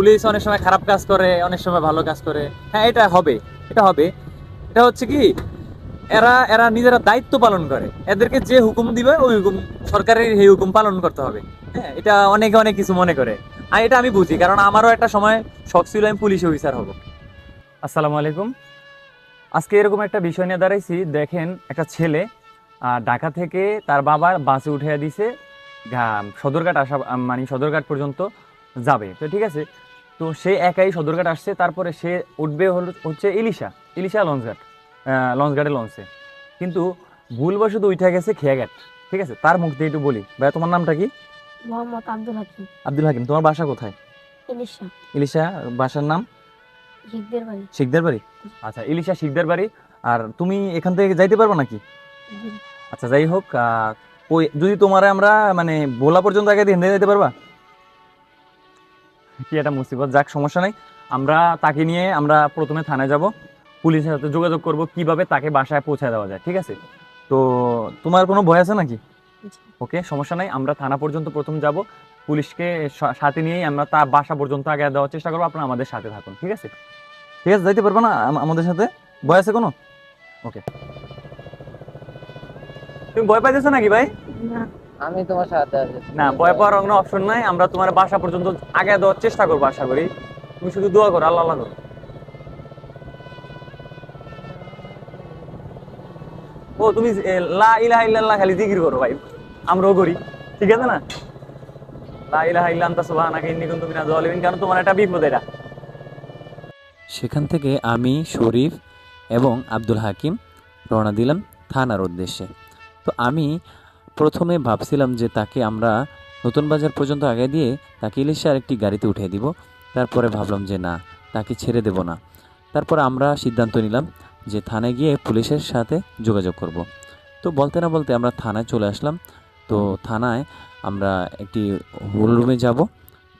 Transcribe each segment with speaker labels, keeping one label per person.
Speaker 1: Police অনেক সময় খারাপ কাজ করে, অনেক সময় ভালো কাজ করে। হ্যাঁ এটা হবে এটা হবে। এটা হচ্ছে কি, এরা এরা নিজেরা দায়িত্ব পালন করে। এদেরকে যে হুকুম দিবে, ওই হুকুম সরকারের সেই হুকুম পালন করতে হবে। হ্যাঁ এটা অনেকে অনেক কিছু মনে করে। আর এটা আমি বুঝি, কারণ আমারও একটা সময় শখ ছিল আমি পুলিশ অফিসার হব। আসসালামু আলাইকুম। আজকে এরকম একটা বিষয় নিয়ে দাঁড়াইছি, দেখেন একটা ছেলে ঢাকা থেকে তার বাবার বাসে উঠে দিছে সদরঘাট আসা মানে সদরঘাট পর্যন্ত যাবে। তো ঠিক আছে তো সে একাই সদরঘাট আসছে তারপরে সে উঠবে হল- হচ্ছে ইলিশা ইলিশা লঞ্চঘাট লঞ্চঘাটে লঞ্চে। কিন্তু ভুলবশত উঠে গেছে খেয়াঘাট ঠিক আছে? তার মুখ দিয়ে একটু বলি। ভাইয়া তোমার নামটা কি?
Speaker 2: মোহাম্মদ আব্দুল হাকিম।
Speaker 1: আব্দুল হাকিম তোমার বাসা কোথায়?
Speaker 2: ইলিশা।
Speaker 1: ইলিশা বাসার নাম?
Speaker 2: শিখদের বাড়ি।
Speaker 1: শিকদার বাড়ি? আচ্ছা ইলিশা শিকদার বাড়ি। আর তুমি এখান থেকে যাইতে পারবে নাকি? আচ্ছা যাই হোক ওই যদি তোমার আমরা মানে বোলা পর্যন্ত আগে দিয়ে যেতে পারবা? কি একটা মুসিবত? যাক, সমস্যা নাই। আমরা তাকে নিয়ে আমরা প্রথমে থানায় যাব। পুলিশের সাথে যোগাযোগ করব কীভাবে তাকে বাসায় পৌঁছায় দেওয়া যায়, ঠিক আছে? তো তোমার কোনো ভয় আছে নাকি? ওকে, সমস্যা নাই। আমরা থানা পর্যন্ত প্রথম যাব। পুলিশকে সাথে নিয়েই আমরা তার বাসা পর্যন্ত আগে দেওয়ার চেষ্টা করব। আপনারা আমাদের সাথে থাকুন, ঠিক আছে? ঠিক আছে, যাইতে পারব না আমাদের সাথে? ভয় আছে কোনো? ওকে। তুমি ভয় পাইতেছো নাকি ভাই?
Speaker 2: না।
Speaker 3: আমি তোমার সাথে আছি।
Speaker 1: না ভয় পাওয়ার কোনো অপশন নাই। আমরা তোমার বাসা পর্যন্ত আগে দেওয়ার চেষ্টা করব আশা করি। তুমি শুধু দোয়া করো আল্লাহ আল্লাহ করো। ও তুমি লা ইলাহা ইল্লাল্লাহ খালি জিকির করো ভাই। আমরাও করি ঠিক আছে না? লা ইলাহা ইল্লা আনতা সুবহানাকা ইন্নী কুনতু মিনাজ জালিমিন কারণ তোমার একটা বিপদ এটা।
Speaker 4: সেখান থেকে আমি শরীফ এবং আব্দুল হাকিম রওনা দিলাম থানার উদ্দেশ্যে। তো আমি প্রথমে ভাবছিলাম যে তাকে আমরা নতুন বাজার পর্যন্ত আগে দিয়ে তাকে ইলিশার একটি গাড়িতে উঠিয়ে দিব। তারপরে ভাবলাম যে না, তাকে ছেড়ে দেব না। তারপর আমরা সিদ্ধান্ত নিলাম যে থানায় গিয়ে পুলিশের সাথে যোগাযোগ করব। তো বলতে না বলতে আমরা থানায় চলে আসলাম। তো থানায় আমরা একটি হোল রুমে যাব।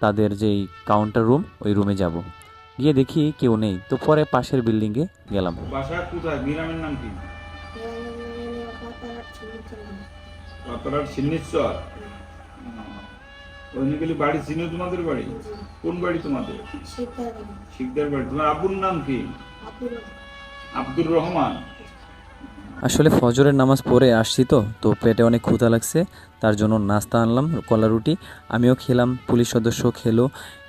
Speaker 4: তাদের যেই কাউন্টার রুম, ওই রুমে যাব। গিয়ে দেখি কেউ নেই। তো পরে পাশের বিল্ডিংয়ে গেলাম।
Speaker 5: বাসা কোথায়? নাম কি? সিন্নেশ্বর বাড়ি চিনো তোমাদের বাড়ি? কোন বাড়ি তোমাদের? শিকদার বাড়ি। তোমার আব্বুর নাম কি? আব্দুর রহমান।
Speaker 4: আসলে ফজরের নামাজ পড়ে আসছি তো তো পেটে অনেক ক্ষুধা লাগছে তার জন্য নাস্তা আনলাম কলা রুটি। আমিও খেলাম পুলিশ সদস্য খেলো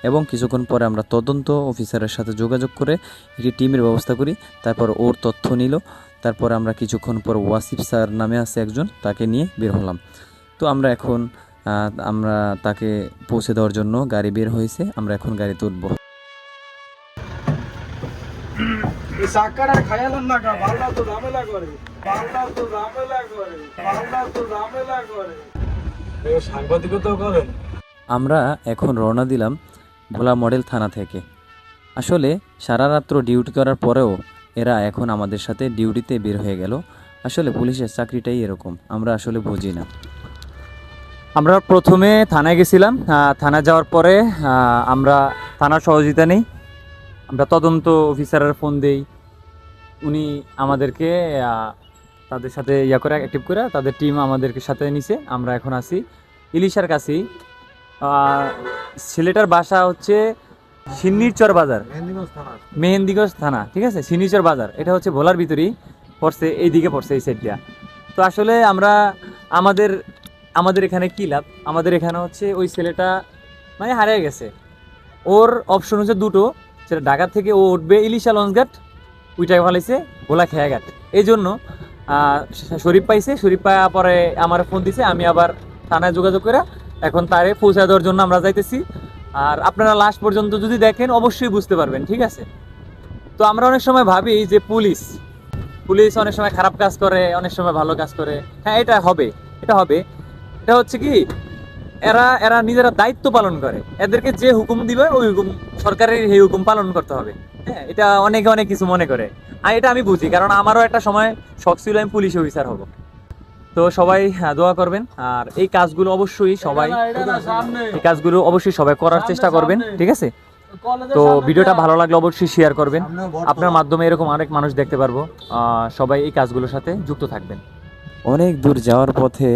Speaker 4: এবং কিছুক্ষণ পরে আমরা তদন্ত অফিসারের সাথে যোগাযোগ করে একটি টিমের ব্যবস্থা করি তারপর ওর তথ্য নিল। তারপর আমরা কিছুক্ষণ পর ওয়াসিফ স্যার নামে আছে একজন তাকে নিয়ে বের হলাম। তো আমরা এখন আমরা তাকে পৌঁছে দেওয়ার জন্য গাড়ি বের হয়েছে আমরা এখন গাড়িতে উঠবো।
Speaker 6: এই সাক্কাটা না কা বালদা তো ঝামেলা করে বালদা তো ঝামেলা করে বালদা তো ঝামেলা করে। সাংবাদিকতাও করেন।
Speaker 4: আমরা এখন রওনা দিলাম ভোলা মডেল থানা থেকে। আসলে সারা রাত্র ডিউটি করার পরেও এরা এখন আমাদের সাথে ডিউটিতে বের হয়ে গেল। আসলে পুলিশের চাকরিটাই এরকম, আমরা আসলে বুঝি না।
Speaker 1: আমরা প্রথমে থানায় গেছিলাম থানায় যাওয়ার পরে আমরা থানার সহযোগিতা নেই। আমরা তদন্ত অফিসারের ফোন দেই। উনি আমাদেরকে তাদের সাথে ইয়া করে অ্যাক্টিভ করে, তাদের টিম আমাদেরকে সাথে নিছে। আমরা এখন আছি ইলিশার কাছেই। ছেলেটার বাসা হচ্ছে সিন্নিরচর বাজার। মেহেন্দিগঞ্জ থানা। ঠিক আছে? সিন্নিচর বাজার। এটা হচ্ছে ভোলার ভিতরেই পড়ছে এই দিকে পড়ছে এই সাইডটা তো আসলে আমরা আমাদের আমাদের এখানে কি লাভ? আমাদের এখানে হচ্ছে ওই ছেলেটা মানে হারিয়ে গেছে। ওর অপশন হচ্ছে দুটো। সেটা ঢাকা থেকে ও উঠবে ইলিশা লঞ্চঘাট ওইটাকে ফেলাইছে ভোলা খেয়াঘাট। এই জন্য শরীফ পাইছে। শরীফ পাওয়া পরে আমার ফোন দিছে আমি আবার থানায় যোগাযোগ করে এখন তারে পৌঁছে দেওয়ার জন্য আমরা যাইতেছি। আর আপনারা লাস্ট পর্যন্ত যদি দেখেন, অবশ্যই বুঝতে পারবেন, ঠিক আছে? তো আমরা অনেক সময় ভাবি যে পুলিশ পুলিশ অনেক সময় খারাপ কাজ করে, অনেক সময় ভালো কাজ করে। হ্যাঁ এটা হবে এটা হবে। এটা হচ্ছে কি, এরা এরা নিজেরা দায়িত্ব পালন করে। এদেরকে যে হুকুম দিবে, ওই হুকুম সরকারের সেই হুকুম পালন করতে হবে। হ্যাঁ এটা অনেকে, অনেক কিছু মনে করে। আর এটা আমি বুঝি, কারণ আমারও একটা সময় শখ ছিল আমি পুলিশ অফিসার হব। তো সবাই হ্যাঁ, দোয়া করবেন। আর এই কাজগুলো অবশ্যই সবাই এই কাজগুলো অবশ্যই সবাই করার চেষ্টা করবেন ঠিক আছে? তো ভিডিওটা ভালো লাগলে অবশ্যই শেয়ার করবেন। আপনার মাধ্যমে এরকম অনেক মানুষ দেখতে পারব। আহ, সবাই এই কাজগুলোর সাথে যুক্ত থাকবেন।
Speaker 4: অনেক দূর যাওয়ার পথে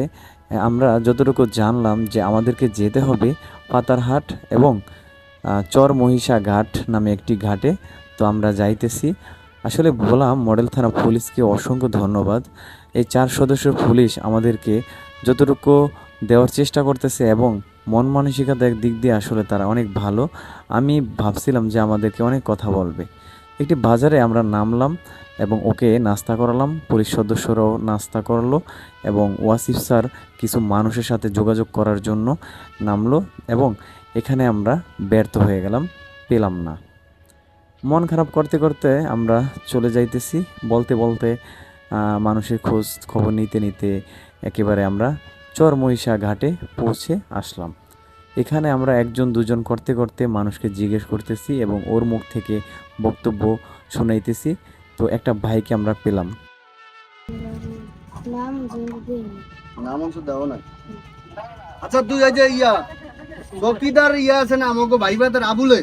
Speaker 4: আমরা যতটুকু জানলাম যে আমাদেরকে যেতে হবে পাতারহাট এবং চর মহিষা ঘাট নামে একটি ঘাটে। তো আমরা যাইতেছি। আসলে বললাম, মডেল থানা পুলিশকে অসংখ্য ধন্যবাদ। এই চার সদস্যের পুলিশ আমাদেরকে যতটুকু দেওয়ার চেষ্টা করতেছে এবং মন মানসিকতার দিক দিয়ে আসলে তারা অনেক ভালো, আমি ভাবছিলাম যে আমাদেরকে অনেক কথা বলবে। একটি বাজারে আমরা নামলাম এবং ওকে নাস্তা করালাম, পুলিশ সদস্যরাও নাস্তা করল এবং ওয়াসিফ স্যার কিছু মানুষের সাথে যোগাযোগ করার জন্য নামলো এবং এখানে আমরা ব্যর্থ হয়ে গেলাম, পেলাম না। মন খারাপ করতে করতে আমরা চলে যাইতেছি। বলতে বলতে মানুষের খোঁজ খবর নিতে নিতে একেবারে আমরা চর মহিষা ঘাটে পৌঁছে আসলাম। এখানে আমরা একজন দুজন করতে করতে মানুষকে জিজ্ঞেস করতেছি এবং ওর মুখ থেকে বক্তব্য শুনাইতেছি। তো একটা ভাইকে আমরা পেলাম।
Speaker 2: নাম
Speaker 3: আচ্ছা তুই এই যে ইয়া চকিদার ইয়া আছে না আমাকে ভাই ভাই আবুলে।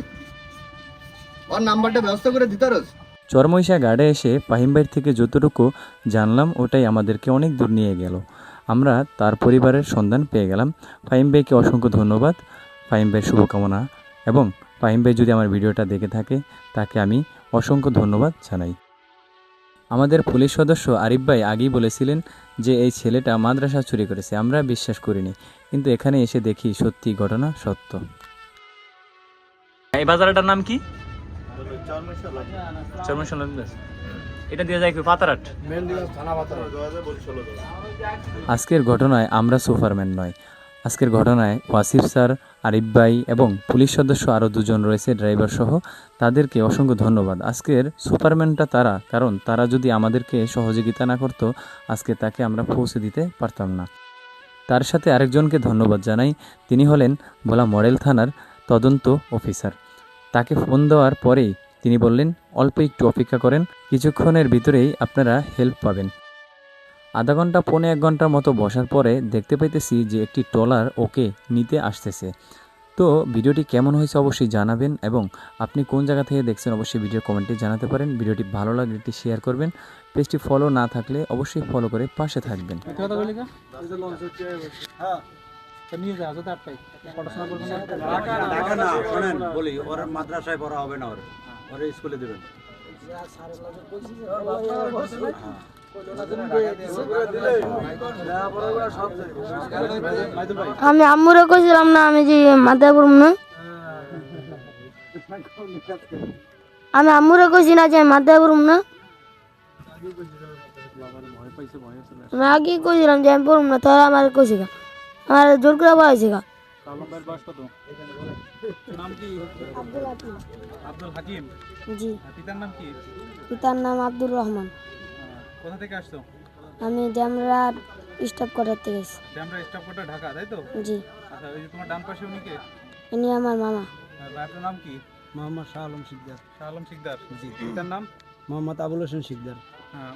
Speaker 3: ওর নাম্বারটা ব্যবস্থা করে দিতে পারস
Speaker 4: চরমইশা গাড়ে এসে ফাহিমবাইর থেকে যতটুকু জানলাম ওটাই আমাদেরকে অনেক দূর নিয়ে গেল। আমরা তার পরিবারের সন্ধান পেয়ে গেলাম। ফাহিম ভাইকে অসংখ্য ধন্যবাদ। ফাহিম ভাইয়ের শুভকামনা। এবং ফাহিম ভাই যদি আমার ভিডিওটা দেখে থাকে তাকে আমি অসংখ্য ধন্যবাদ জানাই। আমাদের পুলিশ সদস্য আরিফ ভাই আগেই বলেছিলেন যে এই ছেলেটা মাদ্রাসা চুরি করেছে আমরা বিশ্বাস করিনি। কিন্তু এখানে এসে দেখি সত্যি ঘটনা সত্য।
Speaker 1: এই বাজারটার নাম কি? চরমেশন এটা দিয়ে যায় কি পাতারাট?
Speaker 4: আজকের ঘটনায় আমরা সুপারম্যান নয়। আজকের ঘটনায় ওয়াসিফ স্যার আরিফ ভাই এবং পুলিশ সদস্য আরও দুজন রয়েছে ড্রাইভার সহ। তাদেরকে অসংখ্য ধন্যবাদ। আজকের সুপারম্যানটা তারা কারণ তারা যদি আমাদেরকে সহযোগিতা না করতো আজকে তাকে আমরা পৌঁছে দিতে পারতাম না। তার সাথে আরেকজনকে ধন্যবাদ জানাই। তিনি হলেন ভোলা মডেল থানার তদন্ত অফিসার। তাকে ফোন দেওয়ার পরেই তিনি বললেন, অল্প একটু অপেক্ষা করেন, কিছুক্ষণের ভিতরেই আপনারা হেল্প পাবেন। আধা ঘণ্টা, পৌনে এক ঘণ্টার মতো বসার পরে দেখতে পাইতেছি যে একটি ট্রলার ওকে নিতে আসতেছে। তো ভিডিওটি কেমন হয়েছে অবশ্যই জানাবেন এবং আপনি কোন জায়গা থেকে দেখছেন অবশ্যই ভিডিওর কমেন্টে জানাতে পারেন। ভিডিওটি ভালো লাগলে একটি শেয়ার করবেন। পেজটি ফলো না থাকলে অবশ্যই ফলো করে পাশে থাকবেন।
Speaker 6: না
Speaker 7: বলি, ওর মাদ্রাসায় পড়া হবে না ওর। ওরে স্কুলে দেবেন।
Speaker 2: আমি আম্মুরে কইছিলাম না, আমি যে মাথায় না আমি আম্মুরে কইছি না যে মাথায় না আমি আগে কইছিলাম যে আমি পড়ব না তাহলে আমার কইছি আমার জোর করে বলাইছে গা
Speaker 6: কালম ভাইয়ের বয়স কত? নাম কি? আব্দুল হাকিম।
Speaker 2: জি।
Speaker 6: পিতার নাম কি?
Speaker 2: পিতার নাম আব্দুর রহমান।
Speaker 6: কোথা থেকে আসছো?
Speaker 2: আমি ড্যামরা স্টপ করার থেকে গেছি
Speaker 6: আমরা স্টাফ কোটা ঢাকা তাই তো?
Speaker 2: জি।
Speaker 6: আচ্ছা ওই যে তোমার ডান পাশে উনি কে?
Speaker 2: ইনি আমার মামা।
Speaker 6: আর আপনার নাম কি?
Speaker 7: মোহাম্মদ শাহ আলম শিকদার।
Speaker 6: শাহ আলম শিকদার। জি। পিতার নাম?
Speaker 7: মোহাম্মদ আবুল হোসেন শিকদার।
Speaker 6: আহ,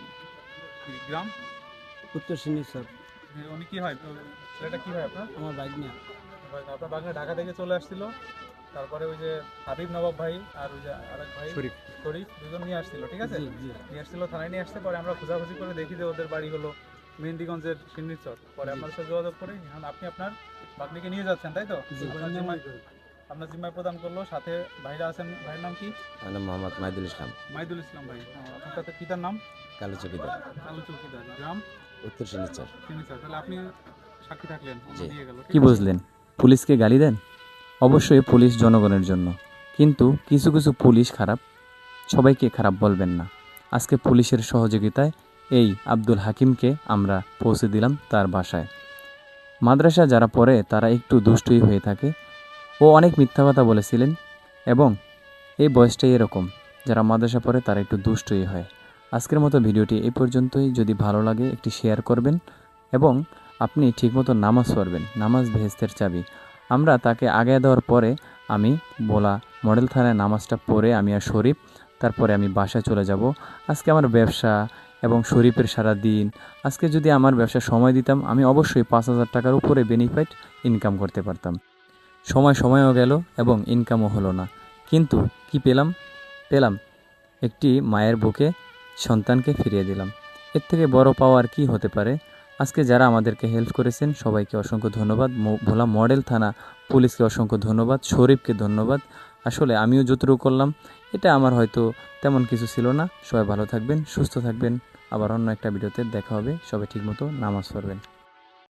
Speaker 6: গ্রাম?
Speaker 7: উত্তর সিনিশ্বর
Speaker 6: এ, উনি কি হয়? ছেলেটা কি হয় আপনার?
Speaker 7: আমার বাইক নিয়ে
Speaker 6: আপনার বাগনে ঢাকা থেকে চলে আসছিল। তারপরে ওই যে হাবিব নবাব ভাই আর ওই যে আরেক ভাই
Speaker 7: শরীফ।
Speaker 6: শরীফ দুজন নিয়ে আসছিল ঠিক আছে? নিয়ে আসছিল থানায় নিয়ে আসতে পরে আমরা খোঁজাখুঁজি করে দেখি যে ওদের বাড়ি হলো মেহেন্দিগঞ্জের সিন্নিচর পরে আপনার সাথে যোগাযোগ করে এখন আপনি আপনার বাগনিকে নিয়ে যাচ্ছেন তাই তো? আপনার জিম্মায় প্রদান করল সাথে ভাইরা আছেন ভাইয়ের নাম কি?
Speaker 8: নাম মোহাম্মদ মাহিদুল ইসলাম।
Speaker 6: মাইদুল ইসলাম ভাই আপনার সাথে পিতার নাম?
Speaker 8: কালো চকিদার।
Speaker 6: আলু চৌকিদার গ্রাম?
Speaker 8: উত্তর সিনিচার
Speaker 6: সিন্নিচর তাহলে আপনি সাক্ষী থাকলেন দিয়ে গেল
Speaker 4: কি বুঝলেন? পুলিশকে গালি দেন? অবশ্যই পুলিশ জনগণের জন্য। কিন্তু কিছু কিছু পুলিশ খারাপ, সবাইকে খারাপ বলবেন না। আজকে পুলিশের সহযোগিতায় এই আব্দুল হাকিমকে আমরা পৌঁছে দিলাম তার বাসায়। মাদ্রাসা যারা পড়ে, তারা একটু দুষ্টুই হয়ে থাকে। ও অনেক মিথ্যা কথা বলেছিলেন এবং এই বয়সটাই এরকম। যারা মাদ্রাসা পড়ে, তারা একটু দুষ্টুই হয়। আজকের মতো ভিডিওটি এই পর্যন্তই। যদি ভালো লাগে, একটি শেয়ার করবেন এবং আপনি ঠিকমতো নামাজ পড়বেন, নামাজ ভেস্তের চাবি। আমরা তাকে আগে দেওয়ার পরে আমি বলা মডেল থানায় নামাজটা পড়ে আমি আর শরীফ, তারপরে আমি বাসায় চলে যাব। আজকে আমার ব্যবসা এবং শরীফের সারা দিন, আজকে যদি আমার ব্যবসা সময় দিতাম, আমি অবশ্যই পাঁচ হাজার টাকার উপরে বেনিফিট ইনকাম করতে পারতাম। সময় সময়ও গেল এবং ইনকামও হলো না। কিন্তু কি পেলাম? পেলাম একটি মায়ের বুকে সন্তানকে ফিরিয়ে দিলাম। এর থেকে বড় পাওয়ার কি হতে পারে? আজকে যারা আমাদেরকে হেল্প করেছেন, সবাইকে অসংখ্য ধন্যবাদ। ভোলা মডেল থানা পুলিশকে অসংখ্য ধন্যবাদ, শরীফকে ধন্যবাদ। আসলে আমিও যতটুকু করলাম, এটা আমার হয়তো তেমন কিছু ছিল না। সবাই ভালো থাকবেন, সুস্থ থাকবেন। আবার অন্য একটা ভিডিওতে দেখা হবে। সবাই ঠিকমতো নামাজ পড়বেন।